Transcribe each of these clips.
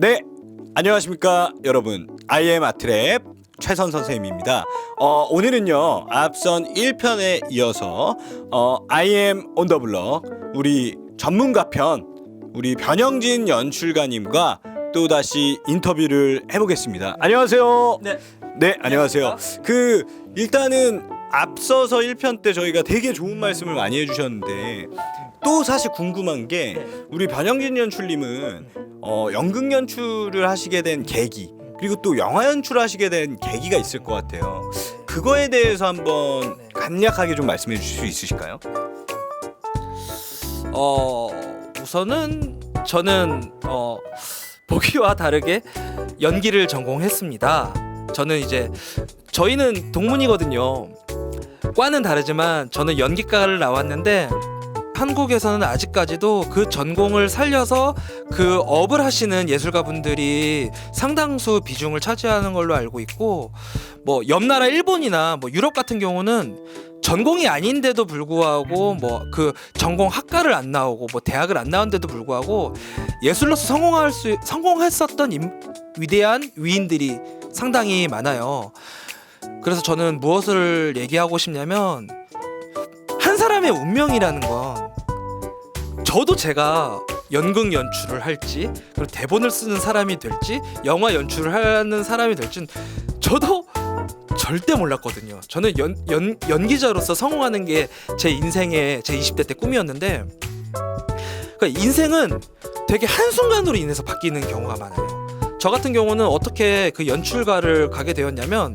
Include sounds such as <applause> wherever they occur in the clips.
네, 안녕하십니까 여러분. IM 아트랩 최선 선생님입니다. 어, 오늘은요 앞선 1편에 이어서 어, IM 온더블럭 우리 전문가 편 우리 변영진 연출가님과 또 다시 인터뷰를 해보겠습니다. 안녕하세요. 네. 네, 안녕하세요. 그 일단은 앞서서 1편 때 저희가 되게 좋은 말씀을 많이 해주셨는데 또 사실 궁금한 게 네. 우리 변영진 연출님은 어, 연극 연출을 하시게 된 계기 그리고 또 영화 연출하시게 된 계기가 있을 것 같아요. 그거에 대해서 한번 간략하게 좀 말씀해 주실 수 있으실까요? 어 우선은 저는 어 보기와 다르게 연기를 전공했습니다. 저는 이제 저희는 동문이거든요. 과는 다르지만 저는 연기과를 나왔는데 한국에서는 아직까지도 그 전공을 살려서 그 업을 하시는 예술가 분들이 상당수 비중을 차지하는 걸로 알고 있고 뭐 옆나라 일본이나 뭐 유럽 같은 경우는 전공이 아닌데도 불구하고 뭐 그 전공 학과를 안 나오고 뭐 대학을 안 나온데도 불구하고 예술로서 성공할 수 성공했었던 임- 위대한 위인들이 상당히 많아요. 그래서 저는 무엇을 얘기하고 싶냐면 한 사람의 운명이라는 건 저도 제가 연극 연출을 할지 그리고 대본을 쓰는 사람이 될지 영화 연출을 하는 사람이 될진 저도 절대 몰랐거든요. 저는 연, 연, 연기자로서 성공하는 게 제 인생의 제 20대 때 꿈이었는데 그러니까 인생은 되게 한순간으로 인해서 바뀌는 경우가 많아요. 저 같은 경우는 어떻게 그 연출가를 가게 되었냐면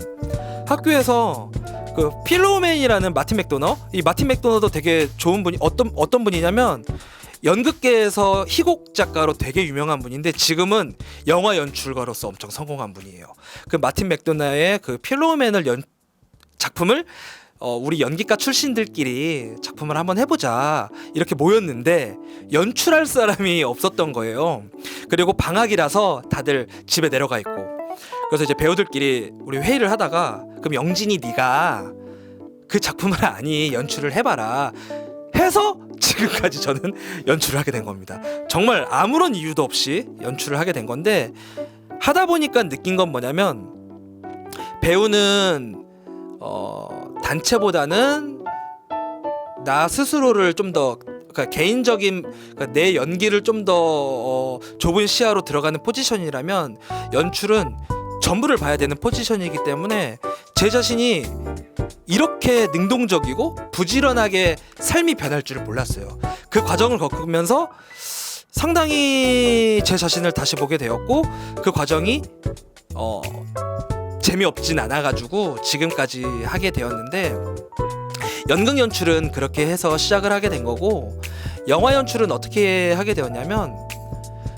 학교에서 그 필로맨이라는 마틴 맥도너 이 마틴 맥도너도 되게 좋은 분이 어떤 어떤 분이냐면 연극계에서 희곡 작가로 되게 유명한 분인데 지금은 영화 연출가로서 엄청 성공한 분이에요. 그 마틴 맥도나의 그 필로맨을 연 작품을 어, 우리 연기과 출신들끼리 작품을 한번 해보자 이렇게 모였는데 연출할 사람이 없었던 거예요. 그리고 방학이라서 다들 집에 내려가 있고 그래서 이제 배우들끼리 우리 회의를 하다가 그럼 영진이 네가 그 작품을 아니 연출을 해봐라 해서 지금까지 저는 <laughs> 연출을 하게 된 겁니다. 정말 아무런 이유도 없이 연출을 하게 된 건데 하다 보니까 느낀 건 뭐냐면 배우는 어, 단체보다는 나 스스로를 좀더 그러니까 개인적인 그러니까 내 연기를 좀더 어, 좁은 시야로 들어가는 포지션이라면 연출은 전부를 봐야 되는 포지션이기 때문에 제 자신이 이렇게 능동적이고 부지런하게 삶이 변할 줄을 몰랐어요. 그 과정을 겪으면서 상당히 제 자신을 다시 보게 되었고 그 과정이 어 재미없진 않아가지고 지금까지 하게 되었는데 연극 연출은 그렇게 해서 시작을 하게 된 거고 영화 연출은 어떻게 하게 되었냐면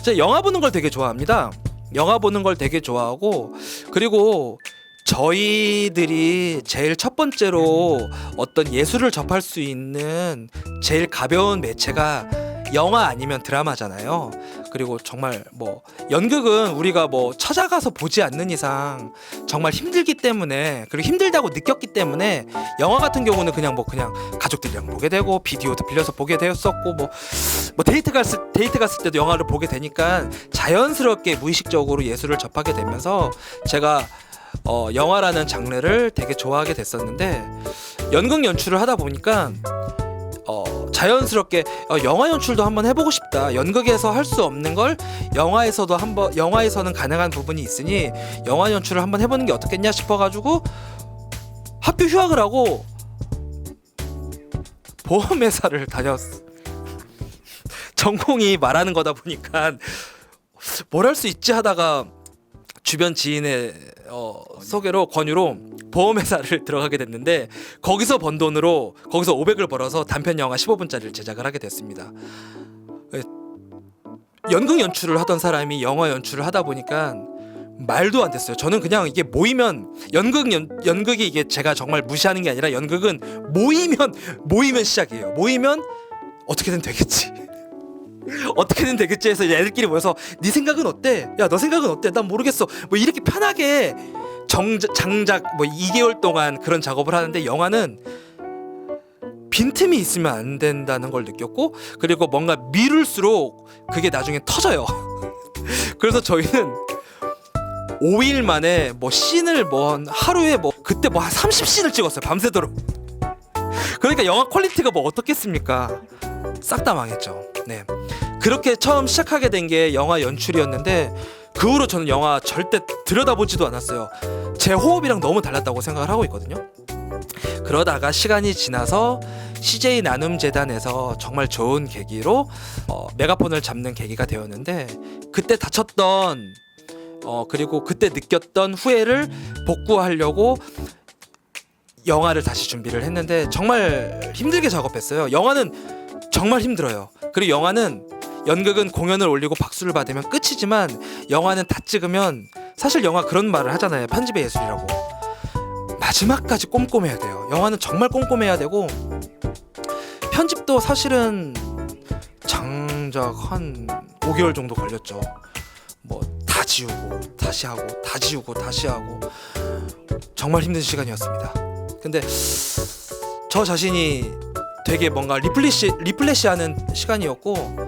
제가 영화 보는 걸 되게 좋아합니다. 영화 보는 걸 되게 좋아하고 그리고 저희들이 제일 첫 번째로 어떤 예술을 접할 수 있는 제일 가벼운 매체가 영화 아니면 드라마잖아요. 그리고 정말 뭐 연극은 우리가 뭐 찾아가서 보지 않는 이상 정말 힘들기 때문에 그리고 힘들다고 느꼈기 때문에 영화 같은 경우는 그냥 뭐 그냥 가족들이랑 보게 되고 비디오도 빌려서 보게 되었었고 뭐 뭐 데이트 갔을 데이트 갔을 때도 영화를 보게 되니까 자연스럽게 무의식적으로 예술을 접하게 되면서 제가 어, 영화라는 장르를 되게 좋아하게 됐었는데 연극 연출을 하다 보니까 어, 자연스럽게 어, 영화 연출도 한번 해보고 싶다. 연극에서 할 수 없는 걸 영화에서도 한번 영화에서는 가능한 부분이 있으니 영화 연출을 한번 해보는 게 어떻겠냐 싶어가지고 학교 휴학을 하고 보험회사를 <laughs> 다녔. 전공이 말하는 거다 보니까 뭘 할 수 있지 하다가 주변 지인의 어, 소개로 권유로 보험회사를 <laughs> 들어가게 됐는데 거기서 번 돈으로 거기서 500을 벌어서 단편 영화 15분짜리를 제작을 하게 됐습니다. 예, 연극 연출을 하던 사람이 영화 연출을 하다 보니까 말도 안 됐어요. 저는 그냥 이게 모이면 연극 연, 연극이 이게 제가 정말 무시하는 게 아니라 연극은 모이면 모이면 시작이에요. 모이면 어떻게든 되겠지. <laughs> 어떻게든 되겠지 해서 애들끼리 모여서 네 생각은 어때? 야 너 생각은 어때? 난 모르겠어. 뭐 이렇게 편하게 정 장작 뭐 2개월 동안 그런 작업을 하는데 영화는 빈틈이 있으면 안 된다는 걸 느꼈고 그리고 뭔가 미룰수록 그게 나중에 터져요. <laughs> 그래서 저희는 5일 만에 뭐 씬을 뭐한 하루에 뭐 그때 뭐 한 30씬을 찍었어요 밤새도록. 그러니까 영화 퀄리티가 뭐 어떻겠습니까? 싹 다 망했죠. 네. 그렇게 처음 시작하게 된 게 영화 연출이었는데 그 후로 저는 영화 절대 들여다보지도 않았어요 제 호흡이랑 너무 달랐다고 생각을 하고 있거든요 그러다가 시간이 지나서 CJ 나눔 재단에서 정말 좋은 계기로 어, 메가폰을 잡는 계기가 되었는데 그때 다쳤던 어 그리고 그때 느꼈던 후회를 복구하려고 영화를 다시 준비를 했는데 정말 힘들게 작업했어요. 영화는 정말 힘들어요. 그리고 영화는 연극은 공연을 올리고 박수를 받으면 끝이지만 영화는 다 찍으면 사실 영화 그런 말을 하잖아요. 편집의 예술이라고. 마지막까지 꼼꼼해야 돼요. 영화는 정말 꼼꼼해야 되고 편집도 사실은 장작 한 5개월 정도 걸렸죠. 뭐 다 지우고 다시 하고 다 지우고 다시 하고 정말 힘든 시간이었습니다. 근데 저 자신이 되게 뭔가 리플레시 리플레시하는 시간이었고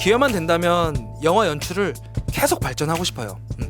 기회만 된다면 영화 연출을 계속 발전하고 싶어요. 음.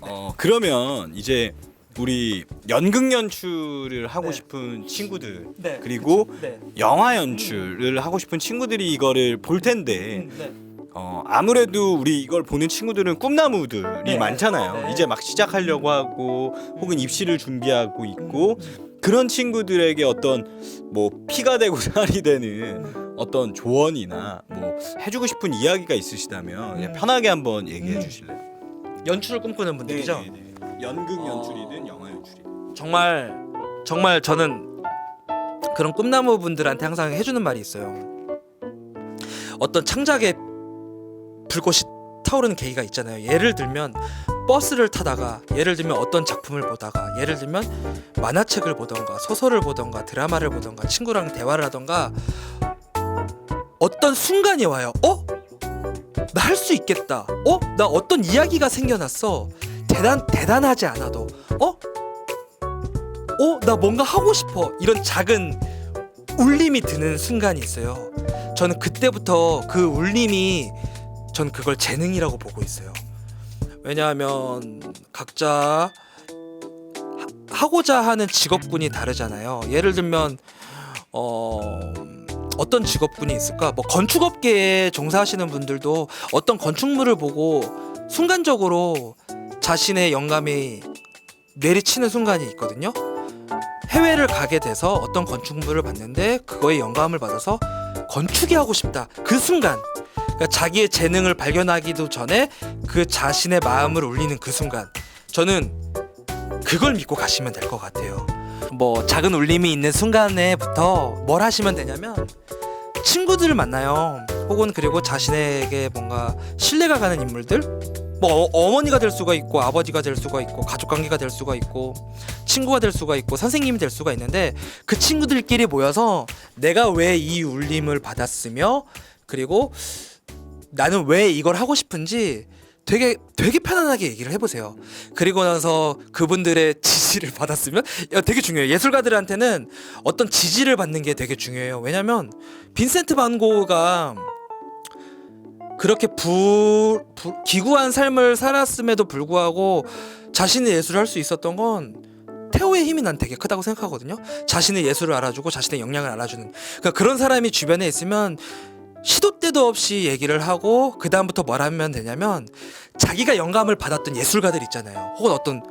어 그러면 이제 우리 연극 연출을 하고 네. 싶은 친구들 네. 그리고 네. 영화 연출을 하고 싶은 친구들이 이거를 볼 텐데 네. 어 아무래도 우리 이걸 보는 친구들은 꿈나무들이 네. 많잖아요. 네. 이제 막 시작하려고 하고 혹은 입시를 준비하고 있고 그런 친구들에게 어떤 뭐 피가 되고 <laughs> 살이 되는 어떤 조언이나 뭐 해주고 싶은 이야기가 있으시다면 그냥 음. 편하게 한번 얘기해 음. 주실래요? 연출을 꿈꾸는 분들이죠. 네, 네, 네. 연극 어. 연출이든 영화 연출이든 정말 정말 저는 그런 꿈나무 분들한테 항상 해주는 말이 있어요. 어떤 창작의 불꽃이 타오르는 계기가 있잖아요. 예를 들면 버스를 타다가 예를 들면 어떤 작품을 보다가 예를 들면 만화책을 보던가 소설을 보던가 드라마를 보던가 친구랑 대화를 하던가 어떤 순간이 와요. 어? 나 할 수 있겠다. 어? 나 어떤 이야기가 생겨났어. 대단 대단하지 않아도 어? 어? 나 뭔가 하고 싶어. 이런 작은 울림이 드는 순간이 있어요. 저는 그때부터 그 울림이 전 그걸 재능이라고 보고 있어요. 왜냐하면 각자 하- 하고자 하는 직업군이 다르잖아요. 예를 들면 어 어떤 직업군이 있을까? 뭐 건축업계에 종사하시는 분들도 어떤 건축물을 보고 순간적으로 자신의 영감이 내리치는 순간이 있거든요. 해외를 가게 돼서 어떤 건축물을 봤는데 그거에 영감을 받아서 건축이 하고 싶다. 그 순간 그러니까 자기의 재능을 발견하기도 전에 그 자신의 마음을 울리는 그 순간 저는 그걸 믿고 가시면 될 것 같아요. 뭐 작은 울림이 있는 순간에부터 뭘 하시면 되냐면 친구들을 만나요. 혹은 그리고 자신에게 뭔가 신뢰가 가는 인물들 뭐 어, 어머니가 될 수가 있고 아버지가 될 수가 있고 가족 관계가 될 수가 있고 친구가 될 수가 있고 선생님이 될 수가 있는데 그 친구들끼리 모여서 내가 왜 이 울림을 받았으며 그리고 나는 왜 이걸 하고 싶은지 되게 되게 편안하게 얘기를 해보세요. 그리고 나서 그분들의 <laughs> 지지를 받았으면 야, 되게 중요해요. 예술가들한테는 어떤 지지를 받는 게 되게 중요해요. 왜냐면 빈센트 반 고흐가 그렇게 부, 부- 기구한 삶을 살았음에도 불구하고 자신의 예술을 할 수 있었던 건 태호의 힘이 난 되게 크다고 생각하거든요. 자신의 예술을 알아주고 자신의 역량을 알아주는 그러니까 그런 사람이 주변에 있으면 시도 때도 없이 얘기를 하고 그 다음부터 뭘 하면 되냐면 자기가 영감을 받았던 예술가들 있잖아요. 혹은 어떤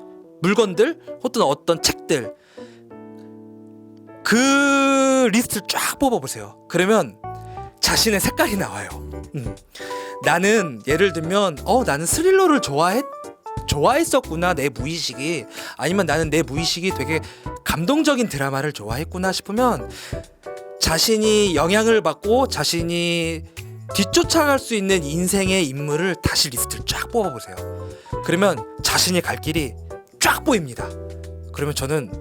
물건들, 혹은 어떤 책들 그 리스트를 쫙 뽑아보세요. 그러면 자신의 색깔이 나와요. 음. 나는 예를 들면 어 나는 스릴러를 좋아했 좋아했었구나 내 무의식이 아니면 나는 내 무의식이 되게 감동적인 드라마를 좋아했구나 싶으면 자신이 영향을 받고 자신이 뒤쫓아갈 수 있는 인생의 인물을 다시 리스트를 쫙 뽑아보세요. 그러면 자신이 갈 길이 쫙 보입니다. 그러면 저는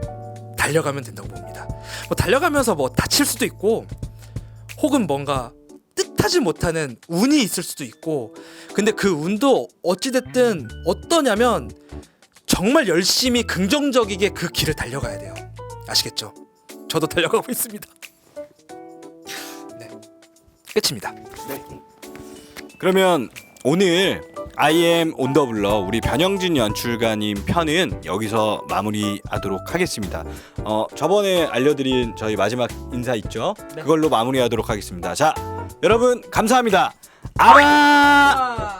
달려가면 된다고 봅니다. 뭐 달려가면서 뭐 다칠 수도 있고 혹은 뭔가 뜻하지 못하는 운이 있을 수도 있고 근데 그 운도 어찌됐든 어떠냐면 정말 열심히 긍정적이게 그 길을 달려가야 돼요. 아시겠죠? 저도 달려가고 있습니다. 끝입니다. 그러면 오늘 IM 온더블러 우리 변영진 연출가님 편은 여기서 마무리하도록 하겠습니다. 어 저번에 알려드린 저희 마지막 인사 있죠? 그걸로 마무리하도록 하겠습니다. 자 여러분 감사합니다. 아라.